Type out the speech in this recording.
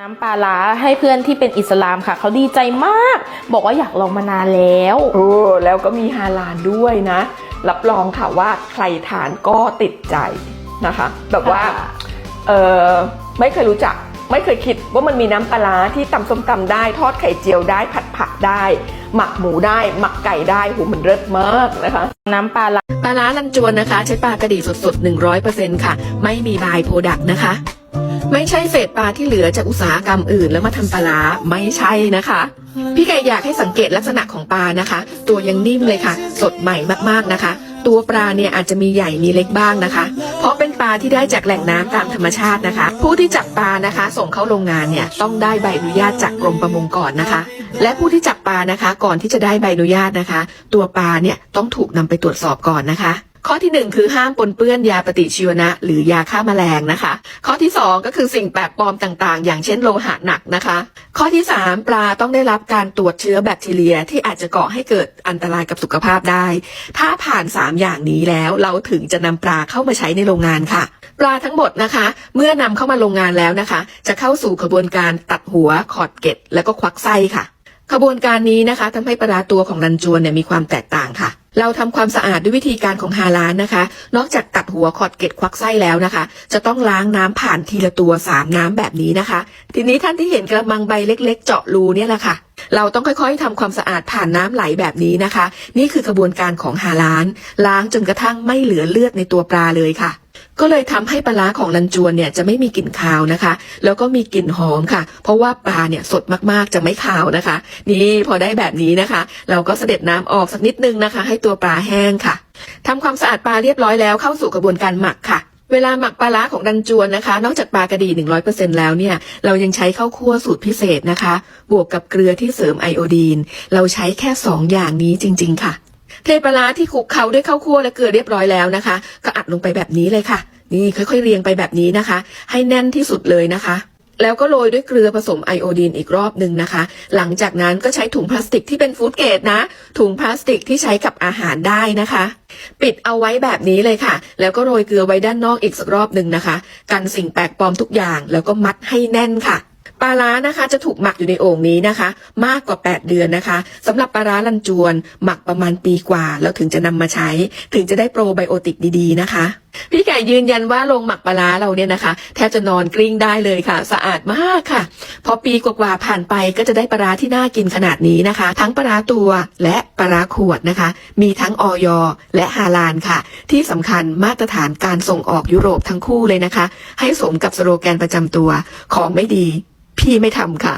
น้ำปลาร้าให้เพื่อนที่เป็นอิสลามค่ะ เขาดีใจมาก บอกว่าอยากลองมานานแล้วโอ้แล้วก็มีฮาลาลด้วยนะ รับรองค่ะว่าใครทานก็ติดใจนะคะ แบบว่าค่ะเออไม่เคยรู้จัก ไม่เคยคิดว่ามันมีน้ำปลาร้าที่ตำส้มตำได้ ทอดไข่เจียวได้ผัดผักได้ หมักหมูได้ หมักไก่ได้หูมันเลิศมากนะคะ น้ำปลาร้าปลาร้าลันจวนนะคะ ใช้ปลากระดีสดๆ100%ค่ะ ไม่มีบายโปรดักต์นะคะ ไม่ใช่เศษปลาที่เหลือจากอุตสาหกรรมอื่นแล้วมาทำปลาร้าไม่ใช่นะคะ พี่ไก่อยากให้สังเกตลักษณะของปลานะคะ ตัวยังนิ่มเลยค่ะ สดใหม่มากๆนะคะ ตัวปลาเนี่ยอาจจะมีใหญ่มีเล็กบ้างนะคะ เพราะเป็นปลาที่ได้จากแหล่งน้ำตามธรรมชาตินะคะ ผู้ที่จับปลานะคะ ส่งเข้าโรงงานเนี่ยต้องได้ใบอนุญาตจากกรมประมงก่อนนะคะ และผู้ที่จับปลานะคะ ก่อนที่จะได้ใบอนุญาตนะคะ ตัวปลาเนี่ยต้องถูกนำไปตรวจสอบก่อนนะคะ ข้อที่หนึ่งคือห้ามปนเปื้อนยาปฏิชีวนะ หรือยาฆ่าแมลงนะคะ ข้อที่สองก็คือสิ่งแปลกปลอมต่างๆ อย่างเช่นโลหะหนักนะคะ ข้อที่สามปลาต้องได้รับการตรวจเชื้อแบคทีเรียที่อาจจะก่อให้เกิดอันตรายกับสุขภาพได้ ถ้าผ่านสามอย่างนี้แล้วเราถึงจะนำปลาเข้ามาใช้ในโรงงานค่ะ ปลาทั้งหมดนะคะ เมื่อนำเข้ามาโรงงานแล้วนะคะ จะเข้าสู่กระบวนการตัดหัวขอดเกล็ดแล้วก็ควักไส้ค่ะ ขบวนการนี้นะคะทำให้ปลาตัวของรันจวนเนี่ยมีความแตกต่างค่ะ เราทำความสะอาดด้วยวิธีการของฮาลานนะคะ นอกจากตัดหัวขอดเกล็ดควักไส้แล้วนะคะ จะต้องล้างน้ำผ่านทีละตัวสามน้ำแบบนี้นะคะ ทีนี้ท่านที่เห็นกระมังใบเล็ก ๆ เจาะรูเนี่ยแหละค่ะเราต้องค่อยๆทำความสะอาดผ่านน้ำไหลแบบนี้นะคะ นี่คือกระบวนการของฮาลาน ล้างจนกระทั่งไม่เหลือเลือดในตัวปลาเลยค่ะ ก็เลยทำให้ปลาร้าของลันจวนเนี่ยจะไม่มีกลิ่นคาวนะคะ แล้วก็มีกลิ่นหอมค่ะ เพราะว่าปลาเนี่ยสดมากๆจะไม่คาวนะคะ นี่พอได้แบบนี้นะคะ เราก็เสด็จน้ำออกสักนิดนึงนะคะ ให้ตัวปลาแห้งค่ะทำความสะอาดปลาเรียบร้อยแล้วเข้าสู่กระบวนการหมักค่ะเวลาหมักปลาร้าของดันจวนนะคะ นอกจากปลากระดี 100%แล้วเนี่ย เรายังใช้ข้าวคั่วสูตรพิเศษนะคะ บวกกับเกลือที่เสริมไอโอดีน เราใช้แค่สองอย่างนี้จริง ๆ ค่ะ เทปลาร้าที่คลุกเคล้าด้วยข้าวคั่วและเกลือเรียบร้อยแล้วนะคะ ก็อัดลงไปแบบนี้เลยค่ะ นี่ค่อยๆเรียงไปแบบนี้นะคะ ให้แน่นที่สุดเลยนะคะแล้วก็โรยด้วยเกลือผสมไอโอดีนอีกรอบหนึ่งนะคะ หลังจากนั้นก็ใช้ถุงพลาสติกที่เป็นฟู้ดเกรดนะ ถุงพลาสติกที่ใช้กับอาหารได้นะคะ ปิดเอาไว้แบบนี้เลยค่ะ แล้วก็โรยเกลือไว้ด้านนอกอีกสักรอบหนึ่งนะคะ กันสิ่งแปลกปลอมทุกอย่าง แล้วก็มัดให้แน่นค่ะ ปลาร้านะคะจะถูกหมักอยู่ในโอ่งนี้นะคะ มากกว่า 8 เดือนนะคะสำหรับปลาร้าลันจวน หมักประมาณปีกว่า แล้วถึงจะนำมาใช้ ถึงจะได้โปรไบโอติกดีๆนะคะ พี่ไก่ยืนยันว่าโรงหมักปลาร้าเราเนี่ยนะคะ แทบจะนอนกลิ้งได้เลยค่ะ สะอาดมากค่ะ พอปีกว่าๆผ่านไปก็จะได้ปลาร้าที่น่ากินขนาดนี้นะคะ ทั้งปลาร้าตัวและปลาร้าขวดนะคะ มีทั้งออยและฮาลานค่ะ ที่สำคัญมาตรฐานการส่งออกยุโรปทั้งคู่เลยนะคะ ให้สมกับสโลแกนประจำตัวของไม่ดี พี่ไม่ทำค่ะ